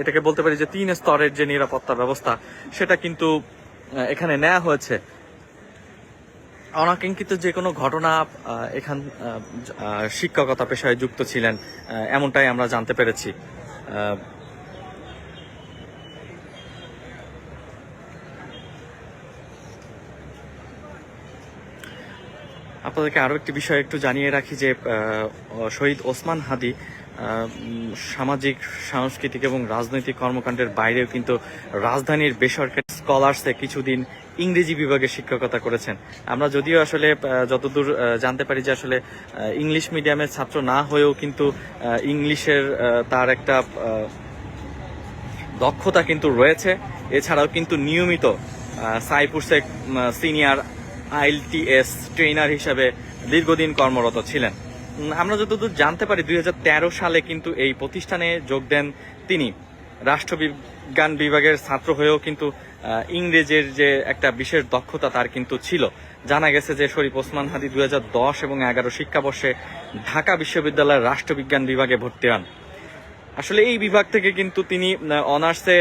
এটাকে বলতে পারি যে তিন স্তরের যে নিরাপত্তা ব্যবস্থা, সেটা কিন্তু এখানে নেওয়া হয়েছে। অনাকাঙ্ক্ষিত যে কোনো ঘটনা এখান শিক্ষকতা পেশায় যুক্ত ছিলেন এমনটাই আমরা জানতে পেরেছি। আপনাদেরকে আরও একটি বিষয় একটু জানিয়ে রাখি যে শহীদ ওসমান হাদি সামাজিক সাংস্কৃতিক এবং রাজনৈতিক কর্মকাণ্ডের বাইরেও কিন্তু রাজধানীর বেসরকারি স্কলার্সে কিছুদিন ইংরেজি বিভাগে শিক্ষকতা করেছেন। আমরা যদিও আসলে যতদূর জানতে পারি যে আসলে ইংলিশ মিডিয়ামের ছাত্র না হয়েও কিন্তু ইংলিশের তার একটা দক্ষতা কিন্তু রয়েছে। এছাড়াও কিন্তু নিয়মিত আহ, সাইপুরসেক সিনিয়র আইএলটিএস ট্রেনার হিসেবে দীর্ঘদিন কর্মরত ছিলেন। আমরা যতদূর জানতে পারি দু হাজার তেরো সালে কিন্তু এই প্রতিষ্ঠানে যোগ দেন তিনি। রাষ্ট্রবিজ্ঞান বিভাগের ছাত্র হয়েও কিন্তু ইংরেজের যে একটা বিশেষ দক্ষতা তার কিন্তু ছিল। জানা গেছে যে শরীফ ওসমান হাদি দু হাজার দশ এবং এগারো শিক্ষাবর্ষে ঢাকা বিশ্ববিদ্যালয়ের রাষ্ট্রবিজ্ঞান বিভাগে ভর্তি হন। আসলে এই বিভাগ থেকে কিন্তু তিনি অনার্সে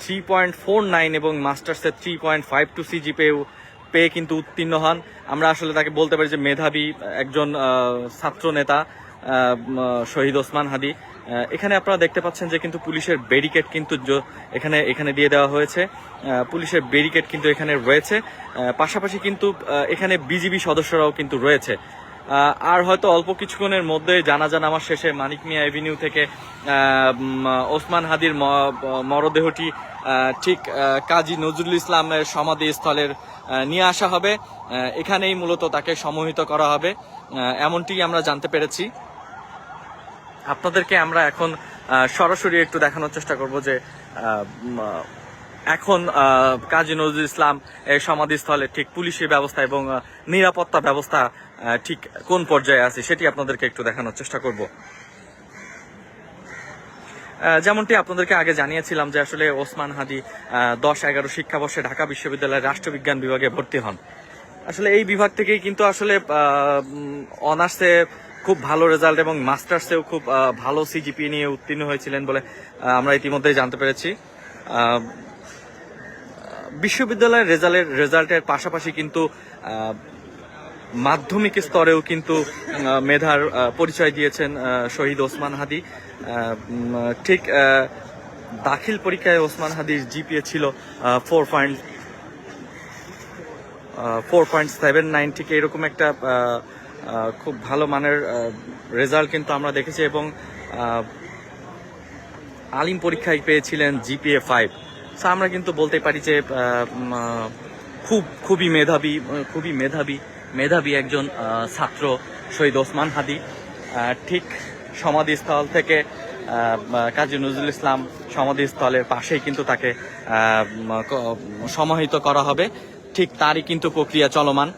থ্রি পয়েন্ট ফোর নাইন এবং মাস্টার্সে three point five two CG পেয়ে কিন্তু উত্তীর্ণ হন। আমরা আসলে তাকে বলতে পারি যে মেধাবী একজন ছাত্র নেতা শহীদ ওসমান হাদি। এখানে আপনারা দেখতে পাচ্ছেন যে কিন্তু পুলিশের ব্যারিকেড কিন্তু এখানে এখানে দিয়ে দেওয়া হয়েছে। পুলিশের ব্যারিকেড কিন্তু এখানে রয়েছে। পাশাপাশি কিন্তু এখানে বিজিবি সদস্যরাও কিন্তু রয়েছে। আর হয়তো অল্প কিছুক্ষণের মধ্যে জানাজা নামার শেষে মানিক মিয়া এভিনিউ থেকে ওসমান হাদির মরদেহটি ঠিক কাজী নজরুল ইসলামের সমাধিস্থলের নিয়ে আসা হবে। এখানেই মূলত তাকে সমহিত করা হবে। এমনটি আমরা জানতে পেরেছি। আপনাদেরকে আমরা এখন সরাসরি একটু দেখানোর চেষ্টা করব যে এখন কাজী নজরুল ইসলাম সমাধিস্থলে ঠিক পুলিশি ব্যবস্থা এবং নিরাপত্তা ব্যবস্থা ঠিক কোন পর্যায়ে আছে সেটি আপনাদেরকে একটু দেখানোর চেষ্টা করব। যেমনটি আপনাদেরকে আগে জানিয়েছিলাম যে আসলে ওসমান হাদি দশ এগারো শিক্ষাবর্ষে ঢাকা বিশ্ববিদ্যালয়ের রাষ্ট্রবিজ্ঞান বিভাগে ভর্তি হন। আসলে এই বিভাগ থেকেই কিন্তু আসলে অনার্সে খুব ভালো রেজাল্ট এবং মাস্টার্সেও খুব ভালো সিজিপি নিয়ে উত্তীর্ণ হয়েছিলেন বলে আমরা ইতিমধ্যেই জানতে পেরেছি। বিশ্ববিদ্যালয়ের রেজাল্টের রেজাল্টের পাশাপাশি কিন্তু মাধ্যমিক স্তরেও কিন্তু মেধার পরিচয় দিয়েছেন শহীদ ওসমান হাদি। ঠিক দাখিল পরীক্ষায় ওসমান হাদির জিপিএ ছিল four point four point seven nine ঠিক এরকম একটা খুব ভালো মানের রেজাল্ট কিন্তু আমরা দেখেছি এবং আলিম পরীক্ষায় পেয়েছিলেন জিপিএ ফাইভ সো আমরা কিন্তু বলতে পারি যে খুব, খুবই মেধাবী খুবই মেধাবী মেধাবী একজন ছাত্র শহীদ ওসমান হাদি। ঠিক সমাধিস্থল থেকে কাজী নজরুল ইসলাম সমাধিস্থলের পাশেই কিন্তু তাকে সমাহিত করা হবে। ঠিক তারই কিন্তু প্রক্রিয়া চলমান।